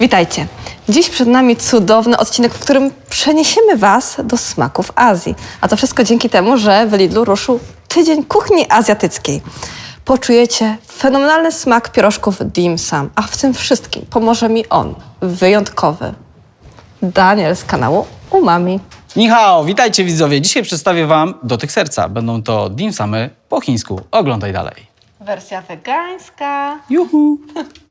Witajcie. Dziś przed nami cudowny odcinek, w którym przeniesiemy Was do smaków Azji. A to wszystko dzięki temu, że w Lidlu ruszył tydzień kuchni azjatyckiej. Poczujecie fenomenalny smak pierożków dim sum, a w tym wszystkim pomoże mi on, wyjątkowy. Daniel z kanału Umami. Nihao, witajcie widzowie. Dzisiaj przedstawię wam dotyk serca. Będą to dim samy po chińsku. Oglądaj dalej. Wersja wegańska. Juhu.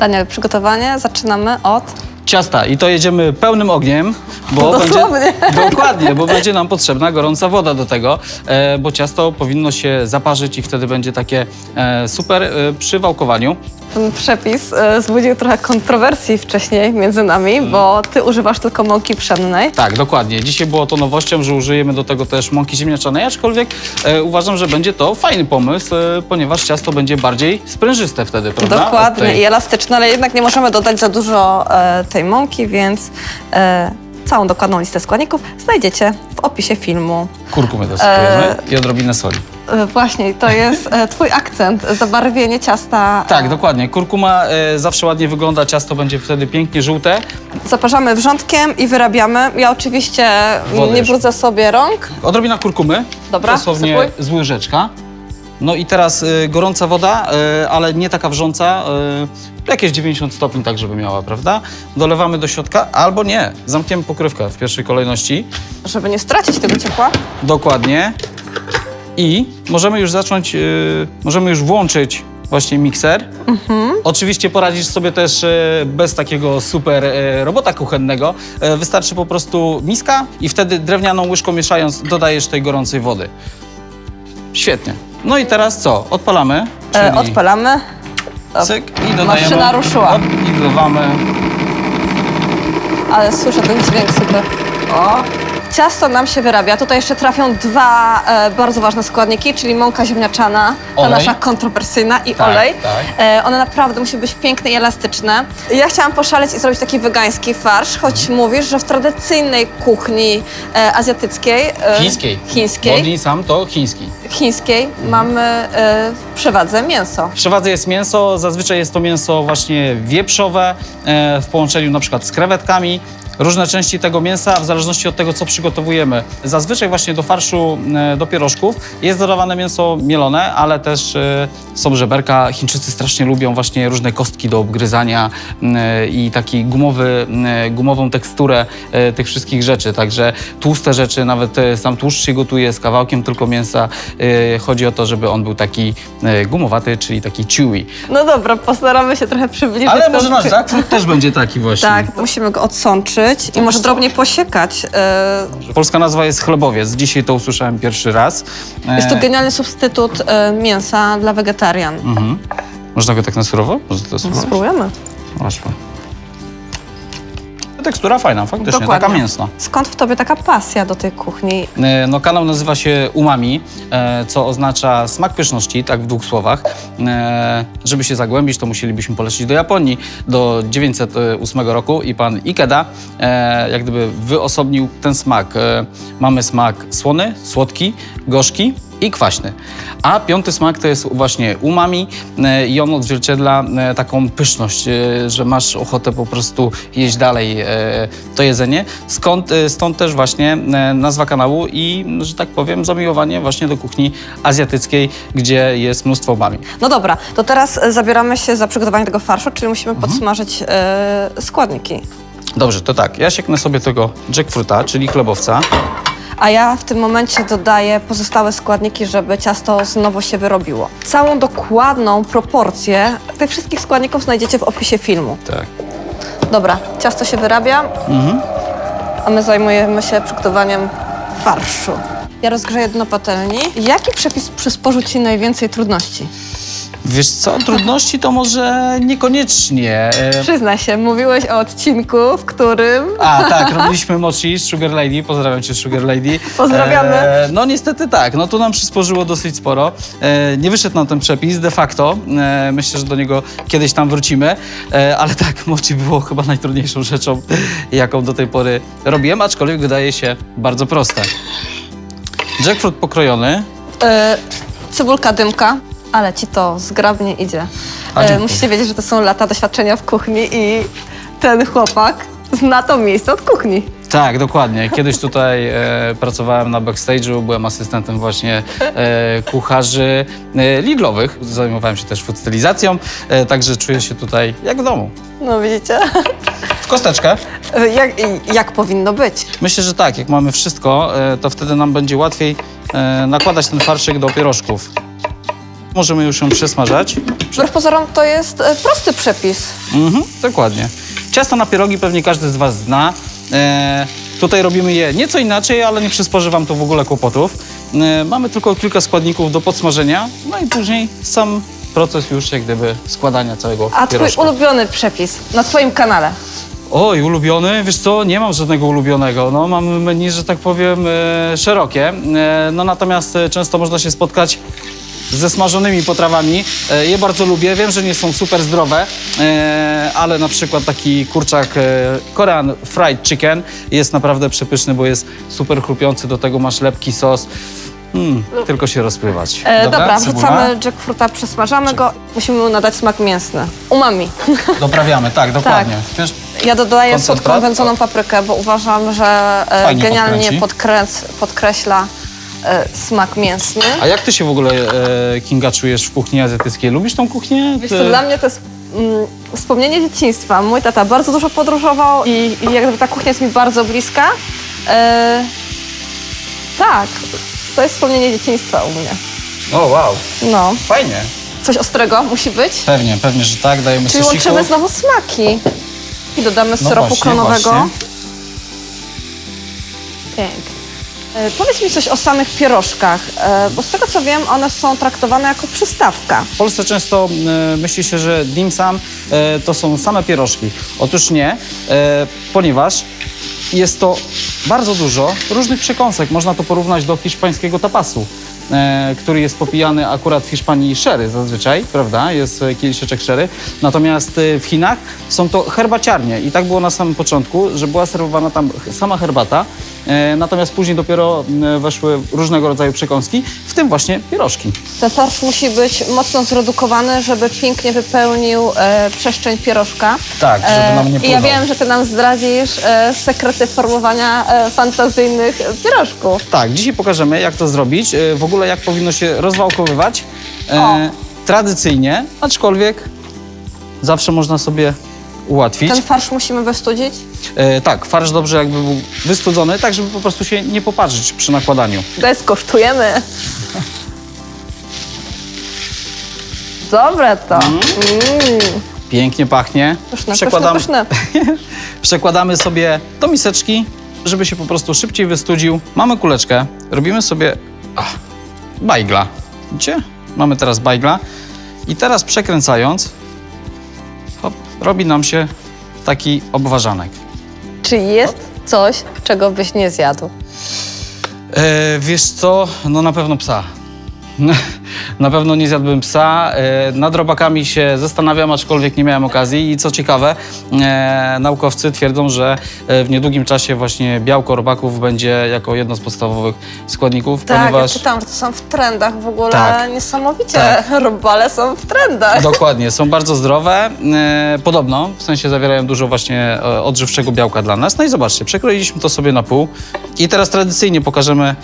Daniel, przygotowanie zaczynamy od... Ciasta i to jedziemy pełnym ogniem, bo Dosłownie. będzie dokładnie, bo będzie nam potrzebna gorąca woda do tego, e, bo ciasto powinno się zaparzyć i wtedy będzie takie e, super e, przy wałkowaniu. Ten przepis e, wzbudził trochę kontrowersji wcześniej między nami, bo Ty używasz tylko mąki pszennej. Tak, dokładnie. Dzisiaj było to nowością, że użyjemy do tego też mąki ziemniaczanej, aczkolwiek e, uważam, że będzie to fajny pomysł, e, ponieważ ciasto będzie bardziej sprężyste wtedy, prawda? Od Dokładnie tej- i elastyczne, ale jednak nie możemy dodać za dużo e, tej mąki, więc e, całą dokładną listę składników znajdziecie w opisie filmu. Kurkumy dosypujemy i odrobinę soli. E, właśnie, to jest e, Twój akcent, zabarwienie ciasta. Tak, dokładnie. Kurkuma e, zawsze ładnie wygląda, ciasto będzie wtedy pięknie żółte. Zaparzamy wrzątkiem i wyrabiamy. Ja oczywiście Wodę nie jeszcze. brudzę sobie rąk. Odrobina kurkumy, Dobra, dosłownie sypuj. z łyżeczka. No i teraz e, gorąca woda, e, ale nie taka wrząca, e, jakieś 90 stopni tak, żeby miała, prawda? Dolewamy do środka, albo nie, zamkniemy pokrywkę w pierwszej kolejności. Żeby nie stracić tego ciepła. Dokładnie. I możemy już zacząć, y, możemy już włączyć właśnie mikser. Oczywiście poradzisz sobie też y, bez takiego super y, robota kuchennego. Y, wystarczy po prostu miska i wtedy drewnianą łyżką mieszając dodajesz tej gorącej wody. Świetnie. No i teraz co? Odpalamy. E, czyli odpalamy. O, Cyk i dodajemy. Maszyna ruszyła. Op, I dodawamy. Ale słyszę ten dźwięk super. O! Ciasto nam się wyrabia. Tutaj jeszcze trafią dwa e, bardzo ważne składniki, czyli mąka ziemniaczana, ta Olej. nasza kontrowersyjna i Tak, olej. tak. E, one naprawdę musi być piękne i elastyczne. Ja chciałam poszaleć i zrobić taki wegański farsz, choć mówisz, że w tradycyjnej kuchni e, azjatyckiej, e, Chińskiej. chińskiej, Bodni sam to chiński. chińskiej mamy e, w przewadze mięso. W przewadze jest mięso, zazwyczaj jest to mięso właśnie wieprzowe e, w połączeniu na przykład z krewetkami. Różne części tego mięsa w zależności od tego, co przygotowujemy. Zazwyczaj właśnie do farszu, e, do pierożków jest dodawane mięso mielone, ale też e, są żeberka. Chińczycy strasznie lubią właśnie różne kostki do obgryzania e, i taki gumowy, gumową teksturę tych wszystkich rzeczy. Także tłuste rzeczy, nawet sam tłuszcz się gotuje z kawałkiem tylko mięsa. Chodzi o to, żeby on był taki gumowaty, czyli taki chewy. No dobra, postaramy się trochę przybliżyć. Ale może nasz jackfruit też będzie taki właśnie. Tak, musimy go odsączyć i może drobnie posiekać. E, Polska nazwa jest chlebowiec. Dzisiaj to usłyszałem pierwszy raz. E, Jest to genialny substytut e, mięsa dla wegetarian. Mhm. Można go tak na surowo? Może to spróbować? Spróbujemy. Właśnie. Tekstura fajna, faktycznie, Dokładnie. taka mięsna. Skąd w tobie taka pasja do tej kuchni? E, No, kanał nazywa się Umami, e, co oznacza smak pyszności, tak w dwóch słowach. E, Żeby się zagłębić, to musielibyśmy polecieć do Japonii do 908 roku i pan Ikeda e, jak gdyby wyosobnił ten smak. E, Mamy smak słony, słodki, gorzki i kwaśny. A piąty smak to jest właśnie umami e, i on odzwierciedla e, taką pyszność, e, że masz ochotę po prostu jeść dalej to jedzenie. Skąd, stąd też właśnie nazwa kanału i, że tak powiem, zamiłowanie właśnie do kuchni azjatyckiej, gdzie jest mnóstwo umami. No dobra, to teraz zabieramy się za przygotowanie tego farszu, czyli musimy Mhm. podsmażyć składniki. Dobrze, to tak, ja sieknę sobie tego jackfruita, czyli chlebowca. A ja w tym momencie dodaję pozostałe składniki, żeby ciasto znowu się wyrobiło. Całą dokładną proporcję tych wszystkich składników znajdziecie w opisie filmu. Tak. Dobra, ciasto się wyrabia, Mhm. a my zajmujemy się przygotowaniem farszu. Ja rozgrzeję dno patelni. Jaki przepis przysporzył Ci najwięcej trudności? Wiesz co, trudności to może niekoniecznie. E, Przyznaj się, mówiłeś o odcinku, w którym... A, tak, robiliśmy mochi z Sugar Lady. Pozdrawiam cię, Sugar Lady. Pozdrawiamy. E, no niestety tak, no tu nam przysporzyło dosyć sporo. E, nie wyszedł nam ten przepis de facto. E, myślę, że do niego kiedyś tam wrócimy. E, ale tak, mochi było chyba najtrudniejszą rzeczą, jaką do tej pory robiłem, aczkolwiek wydaje się bardzo proste. Jackfruit pokrojony. E, cebulka dymka, ale Ci to zgrabnie idzie. A, E, dziękuję. musicie wiedzieć, że to są lata doświadczenia w kuchni i ten chłopak zna to miejsce od kuchni. Tak, dokładnie. Kiedyś tutaj e, pracowałem na backstage'u, byłem asystentem właśnie e, kucharzy e, Lidlowych. Zajmowałem się też food stylizacją, e, także czuję się tutaj jak w domu. No widzicie? W kosteczkę. E, Jak, jak powinno być? Myślę, że tak, jak mamy wszystko, e, to wtedy nam będzie łatwiej e, nakładać ten farszyk do pierożków. Możemy już ją przesmażać. Wbrew pozorom to jest e, prosty przepis. Mhm, dokładnie. Ciasto na pierogi pewnie każdy z Was zna. E, tutaj robimy je nieco inaczej, ale nie przysporzy Wam to w ogóle kłopotów. E, mamy tylko kilka składników do podsmażenia, no i później sam proces już jak gdyby składania całego A twój pierożka. ulubiony przepis na twoim kanale? Oj, ulubiony? Wiesz co, nie mam żadnego ulubionego. No, mam menu, że tak powiem, e, szerokie. E, no natomiast e, często można się spotkać ze smażonymi potrawami. E, je bardzo lubię. Wiem, że nie są super zdrowe, e, ale na przykład taki kurczak e, Korean Fried Chicken jest naprawdę przepyszny, bo jest super chrupiący. Do tego masz lepki sos. Mm, tylko się rozpływać. E, dobra, cebula. wrzucamy jackfruita, przesmażamy go. Musimy mu nadać smak mięsny. Umami. Doprawiamy, tak, dokładnie. Wiesz, Ja dodaję słodką wędzoną paprykę, bo uważam, że Fajnie genialnie podkręc, podkreśla e, smak mięsny. A jak ty się w ogóle, e, Kinga, czujesz w kuchni azjatyckiej? Lubisz tą kuchnię? Wiesz Ty- co, dla mnie to jest mm, wspomnienie dzieciństwa. Mój tata bardzo dużo podróżował i, i jakby ta kuchnia jest mi bardzo bliska. E, tak, to jest wspomnienie dzieciństwa u mnie. O, wow, No, fajnie. coś ostrego musi być. Pewnie, pewnie, że tak. Dajemy Czyli sosiku. łączymy znowu smaki. I dodamy No syropu właśnie, klonowego. właśnie. Pięknie. E, Powiedz mi coś o samych pierożkach, e, bo z tego co wiem, one są traktowane jako przystawka. W Polsce często e, myśli się, że dim sum to są same pierożki. Otóż nie, ponieważ jest to bardzo dużo różnych przekąsek. Można to porównać do hiszpańskiego tapasu, który jest popijany akurat w Hiszpanii sherry zazwyczaj, prawda? Jest e, kieliszeczek. Natomiast w Chinach są to herbaciarnie i tak było na samym początku, że była serwowana tam sama herbata, natomiast później dopiero m, weszły różnego rodzaju przekąski, w tym właśnie pierożki. Ten farsz musi być mocno zredukowany, żeby pięknie wypełnił e, przestrzeń pierożka. Tak, żeby nam nie E, I ja pływał. wiem, że ty nam zdradzisz e, sekrety formowania e, fantazyjnych pierożków. Tak, dzisiaj pokażemy, jak to zrobić, e, w ogóle jak powinno się rozwałkowywać. E, O. tradycyjnie, aczkolwiek zawsze można sobie ułatwić. Ten farsz musimy wystudzić. E, tak, farsz dobrze jakby był wystudzony, tak żeby po prostu się nie poparzyć przy nakładaniu. Daj, skosztujemy. Dobre to. Mm. Pięknie pachnie. Pyszne, Przekładamy, pyszne, pyszne. przekładamy sobie do miseczki, żeby się po prostu szybciej wystudził. Mamy kuleczkę, robimy sobie ach, bajgla. Widzicie? Mamy teraz bajgla. I teraz przekręcając, robi nam się taki obwarzanek. Czy jest coś, czego byś nie zjadł? E, wiesz co? No na pewno psa. Na pewno nie zjadłbym psa. E, Nad robakami się zastanawiam, aczkolwiek nie miałem okazji. I co ciekawe, e, naukowcy twierdzą, że e, w niedługim czasie właśnie białko robaków będzie jako jedno z podstawowych składników, Tak, ponieważ... ja czytałam, że to są w trendach w ogóle Tak. niesamowicie. Tak. Robale są w trendach. Dokładnie, są bardzo zdrowe. Podobno, w sensie zawierają dużo właśnie odżywczego białka dla nas. No i zobaczcie, przekroiliśmy to sobie na pół. I teraz tradycyjnie pokażemy,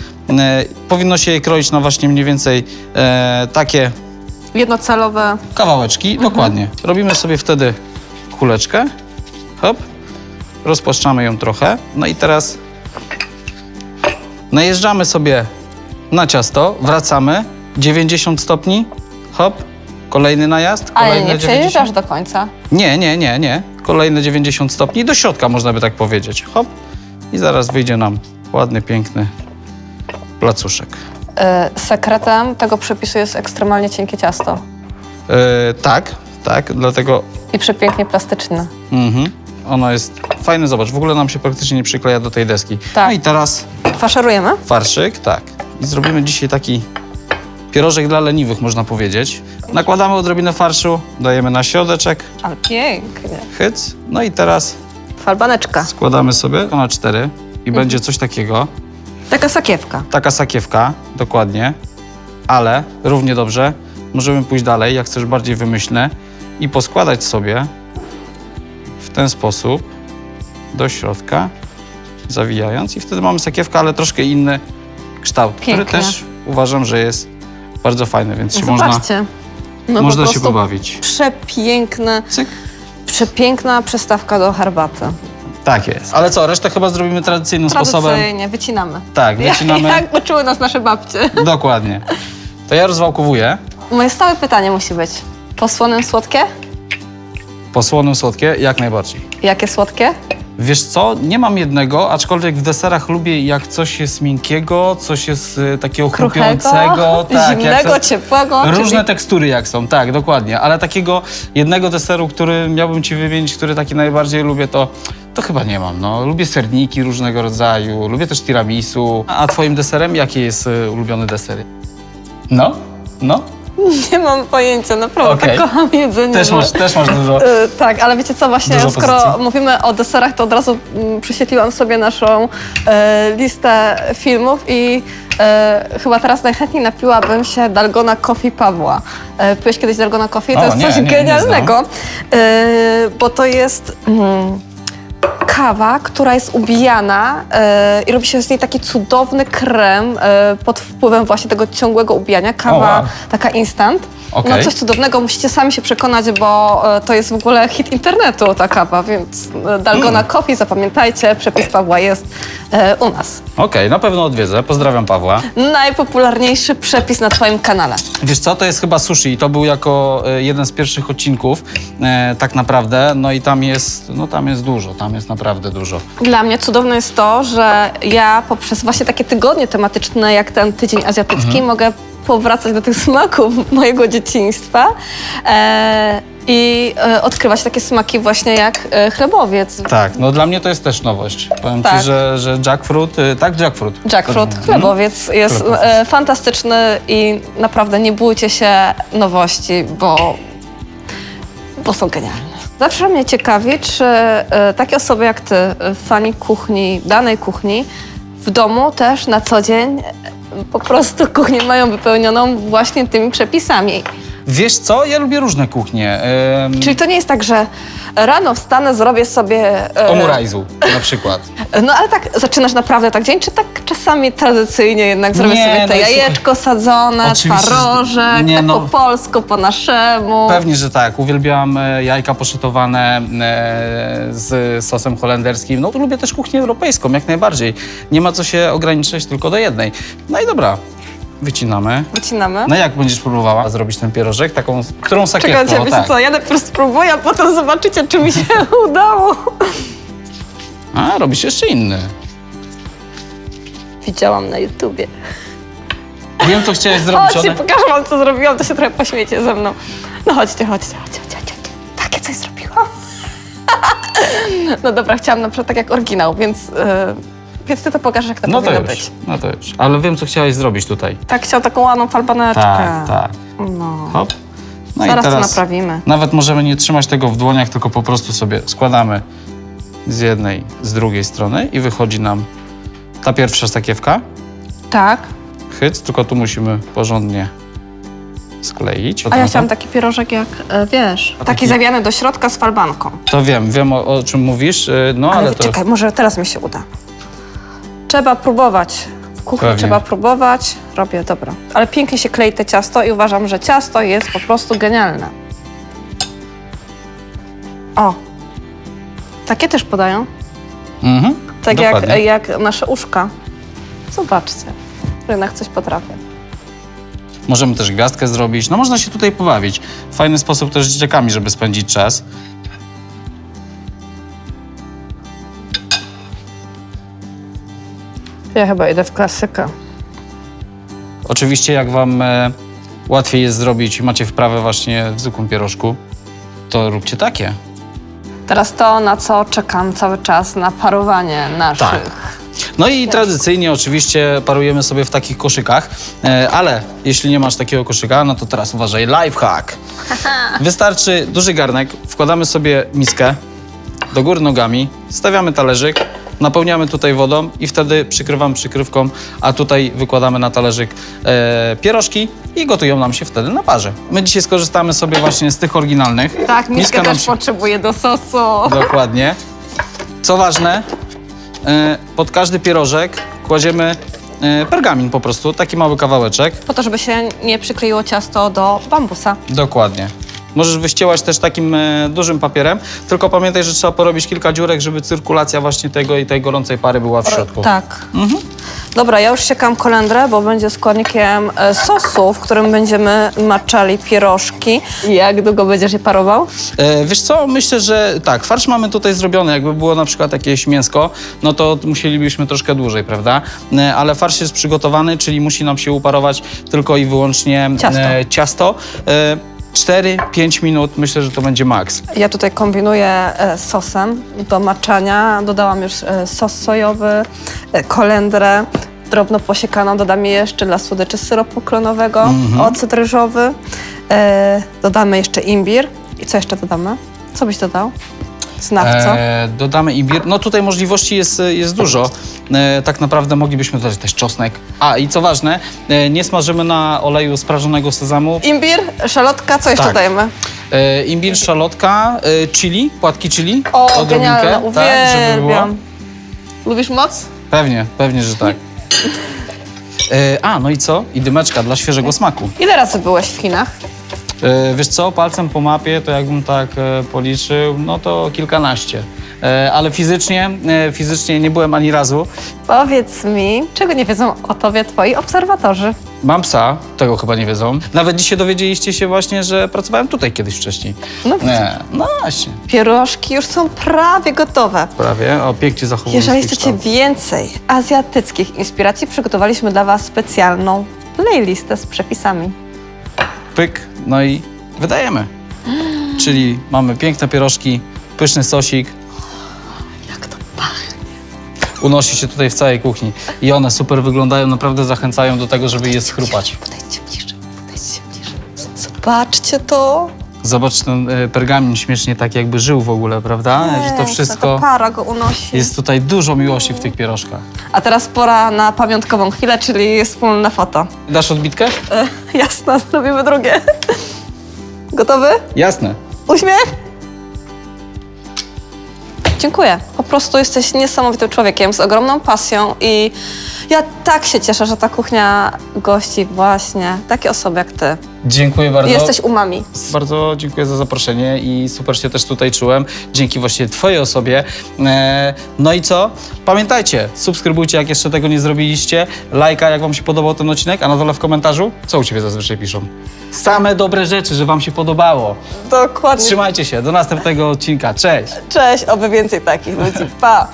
powinno się je kroić na właśnie mniej więcej e, takie Jednocelowe. kawałeczki. Dokładnie. Robimy sobie wtedy kuleczkę. Hop. Rozpłaszczamy ją trochę. No i teraz najeżdżamy sobie na ciasto, wracamy 90 stopni. Hop. Kolejny najazd. Ale nie przejeżdżasz do końca. nie, nie, nie, nie. Kolejne 90 stopni do środka, można by tak powiedzieć. Hop. I zaraz wyjdzie nam ładny, piękny placuszek. E, sekretem tego przepisu jest ekstremalnie cienkie ciasto. E, tak, tak, dlatego I przepięknie plastyczne. mhm, ono jest fajne. Zobacz, w ogóle nam się praktycznie nie przykleja do tej deski. Tak. No i teraz Faszerujemy? farszyk, tak. I zrobimy dzisiaj taki pierożek dla leniwych, można powiedzieć. Nakładamy odrobinę farszu, dajemy na środeczek, Ale pięknie. hyc. No i teraz Falbaneczka. składamy sobie na cztery i będzie coś takiego. Taka sakiewka. Taka sakiewka, dokładnie, ale równie dobrze możemy pójść dalej, jak chcesz bardziej wymyślne i poskładać sobie w ten sposób do środka, zawijając i wtedy mamy sakiewkę, ale troszkę inny kształt, który Piękne. też uważam, że jest bardzo fajny, więc się można, Zobaczcie. No można po się prostu pobawić. Przepiękne, Cyk. przepiękna przystawka do herbaty. Tak jest. Ale co, resztę chyba zrobimy tradycyjnym sposobem. Tradycyjnie, wycinamy. Tak, wycinamy. Jak uczyły nas nasze babcie. Dokładnie. To ja rozwałkowuję. Moje stałe pytanie musi być. Po słonym słodkie? Po słonym słodkie, jak najbardziej. Jakie słodkie? Wiesz co, nie mam jednego, aczkolwiek w deserach lubię jak coś jest miękkiego, coś jest y, takiego Kruchego, chrupiącego. Tak, jak zimnego, są- ciepłego. Różne czyli... tekstury jak są, tak, dokładnie. Ale takiego jednego deseru, który miałbym ci wymienić, który taki najbardziej lubię, to, to chyba nie mam. No. Lubię serniki różnego rodzaju, lubię też tiramisu. A twoim deserem jaki jest y, ulubiony deser? No, no. Nie mam pojęcia, naprawdę Okej. tak kocham jedzenie. Też że- masz, też masz dużo. Y, tak, ale wiecie co, właśnie Dużo skoro pozycji. mówimy o deserach, to od razu mm, przyświetliłam sobie naszą e, listę filmów i e, chyba teraz najchętniej napiłabym się Dalgona Coffee Pawła. E, piłeś kiedyś Dalgona Coffee? To O, jest nie, coś nie, nie genialnego, e, bo to jest... Mm, kawa, która jest ubijana e, i robi się z niej taki cudowny krem e, pod wpływem właśnie tego ciągłego ubijania. Kawa O, wow. taka instant. Okej. No coś cudownego, musicie sami się przekonać, bo e, to jest w ogóle hit internetu ta kawa, więc e, Dalgona Mm. Coffee, zapamiętajcie, przepis Pawła jest e, u nas. Okej, na pewno odwiedzę. Pozdrawiam Pawła. Najpopularniejszy przepis na twoim kanale. Wiesz co, to jest chyba sushi i to był jako e, jeden z pierwszych odcinków, e, tak naprawdę. No i tam jest, no tam jest dużo, tam jest naprawdę dużo. Dla mnie cudowne jest to, że ja poprzez właśnie takie tygodnie tematyczne, jak ten tydzień azjatycki, Mhm. mogę powracać do tych smaków mojego dzieciństwa e, i e, odkrywać takie smaki właśnie jak e, chlebowiec. Tak, no dla mnie to jest też nowość. Powiem Tak. ci, że, że jackfruit, y, tak, jackfruit. Jackfruit, Mhm. chlebowiec jest Chlebowiec. e, fantastyczny i naprawdę nie bójcie się nowości, bo, bo są genialne. Zawsze mnie ciekawi, czy e, takie osoby jak ty, e, fani kuchni, danej kuchni, w domu też na co dzień e, po prostu kuchnię mają wypełnioną właśnie tymi przepisami. Wiesz co, ja lubię różne kuchnie. Ym, Czyli to nie jest tak, że rano wstanę, zrobię sobie... e, Omurajzu na przykład. No ale tak zaczynasz naprawdę tak dzień, czy tak czasami tradycyjnie jednak zrobię Nie, sobie te no i jajeczko sadzone, Oczywiście, że- twarożek, nie, tak no. po polsku, po naszemu. Pewnie, że tak. Uwielbiam e, jajka poszytowane e, z sosem holenderskim. No to lubię też kuchnię europejską, jak najbardziej. Nie ma co się ograniczać tylko do jednej. No i dobra, wycinamy. Wycinamy. No jak będziesz próbowała zrobić ten pierożek? Taką, którą sakiewką? Czekajcie, wiecie tak. co, ja najpierw spróbuję, a potem zobaczycie, czy mi się udało. A, robisz jeszcze inny. Widziałam na YouTubie. Wiem, co chciałeś zrobić. Chodźcie, One... pokażę wam, co zrobiłam, to się trochę pośmiecie ze mną. No chodźcie, chodźcie, chodźcie, chodźcie, chodźcie. Takie coś zrobiłam. no dobra, chciałam na przykład tak jak oryginał, więc, yy, więc ty to pokażesz, jak to No to powinno już, być. no to już. Ale wiem, co chciałeś zrobić tutaj. Tak, chciał taką ładną falbaneczkę. Tak, tak. No. Hop. No Zaraz to naprawimy. nawet możemy nie trzymać tego w dłoniach, tylko po prostu sobie składamy z jednej, z drugiej strony i wychodzi nam ta pierwsza sakiewka. Tak. Hyc, tylko tu musimy porządnie skleić. A ja chciałam taki pierożek jak, e, wiesz, taki, taki- zawiany do środka z falbanką. To wiem, wiem o, o czym mówisz, y, no ale, Ale, to... czekaj, może teraz mi się uda. Trzeba próbować. W kuchni Pewnie. trzeba próbować. Robię, dobra. Ale pięknie się klei te ciasto i uważam, że ciasto jest po prostu genialne. O. Takie też podają. Mhm, Tak jak, dokładnie. jak nasze uszka. Zobaczcie. Rynek coś potrafi. Możemy też gwiazdkę zrobić. No można się tutaj pobawić. Fajny sposób też z dzieciakami, żeby spędzić czas. Ja chyba idę w klasykę. Oczywiście jak wam e, łatwiej jest zrobić i macie wprawę właśnie w zwykłym pierożku, to róbcie takie. Teraz to, na co czekam cały czas, na parowanie naszych. Tak. No i tradycyjnie oczywiście parujemy sobie w takich koszykach, e, ale jeśli nie masz takiego koszyka, no to teraz uważaj, lifehack. Wystarczy duży garnek, wkładamy sobie miskę do góry nogami, stawiamy talerzyk napełniamy tutaj wodą i wtedy przykrywam przykrywką, a tutaj wykładamy na talerzyk e, pierożki i gotują nam się wtedy na parze. My dzisiaj skorzystamy sobie właśnie z tych oryginalnych. Tak, Miska też się- potrzebuje do sosu. Dokładnie. Co ważne, e, pod każdy pierożek kładziemy e, pergamin po prostu, taki mały kawałeczek. Po to, żeby się nie przykleiło ciasto do bambusa. Dokładnie. Możesz wyściełać też takim e, dużym papierem, tylko pamiętaj, że trzeba porobić kilka dziurek, żeby cyrkulacja właśnie tego i tej gorącej pary była w środku. Tak. Dobra, ja już siekam kolendrę, bo będzie składnikiem e, sosu, w którym będziemy maczali pierożki. Jak długo będziesz je parował? E, wiesz co, myślę, że tak, farsz mamy tutaj zrobiony, jakby było na przykład jakieś mięsko, no to musielibyśmy troszkę dłużej, prawda? E, ale farsz jest przygotowany, czyli musi nam się uparować tylko i wyłącznie Ciasto. E, ciasto. E, 4-5 minut, myślę, że to będzie maks. Ja tutaj kombinuję e, sosem do maczania. Dodałam już e, sos sojowy, e, kolendrę, drobno posiekaną. Dodam jeszcze dla słodyczy syropu klonowego, Mhm. ocet ryżowy. E, dodamy jeszcze imbir. I co jeszcze dodamy? Co byś dodał? Znawco. E, dodamy imbir. No tutaj możliwości jest, jest dużo. E, tak naprawdę moglibyśmy dodać też czosnek. A i co ważne, e, nie smażymy na oleju sprażonego sezamu. Imbir, szalotka, co jeszcze tak. dajemy? E, imbir, szalotka, e, chili, płatki chili. O, odrobinkę, genialne, tak, żeby było. uwielbiam. Lubisz moc? Pewnie, pewnie, że tak. E, a, no i co? I dymeczka dla świeżego smaku. Ile razy byłeś w Chinach? E, wiesz co, palcem po mapie, to jakbym tak e, policzył, no to kilkanaście. E, ale fizycznie, fizycznie nie byłem ani razu. Powiedz mi, czego nie wiedzą o tobie twoi obserwatorzy? Mam psa, tego chyba nie wiedzą. Nawet dzisiaj dowiedzieliście się właśnie, że pracowałem tutaj kiedyś wcześniej. No Nie, no właśnie. Pierożki już są prawie gotowe. Prawie, o pięknie zachowując Jeżeli chcecie kształt. więcej azjatyckich inspiracji, przygotowaliśmy dla Was specjalną playlistę z przepisami. Pyk, no i wydajemy. Czyli mamy piękne pierożki, pyszny sosik, Jak to pachnie. unosi się tutaj w całej kuchni. I one super wyglądają, naprawdę zachęcają do tego, żeby je schrupać. Podejdźcie bliżej, podejdźcie bliżej. Zobaczcie to. Zobacz ten e, pergamin śmiesznie tak jakby żył w ogóle, prawda? że to wszystko Ta para go unosi. jest tutaj dużo miłości w tych pierożkach. A teraz pora na pamiątkową chwilę, czyli wspólne foto. Dasz odbitkę? E, jasne, zrobimy drugie. Gotowy? Jasne. Uśmiech? Dziękuję. Po prostu jesteś niesamowitym człowiekiem z ogromną pasją i ja tak się cieszę, że ta kuchnia gości właśnie takie osoby jak ty. Dziękuję bardzo. Jesteś umami. Bardzo dziękuję za zaproszenie i super się też tutaj czułem. Dzięki właśnie Twojej osobie. E, no i co? Pamiętajcie, subskrybujcie, jak jeszcze tego nie zrobiliście. Lajka, jak Wam się podobał ten odcinek, a na dole w komentarzu, co u Ciebie zazwyczaj piszą? Same dobre rzeczy, że Wam się podobało. Dokładnie. Trzymajcie się, do następnego odcinka. Cześć! Cześć, oby więcej takich ludzi. Pa!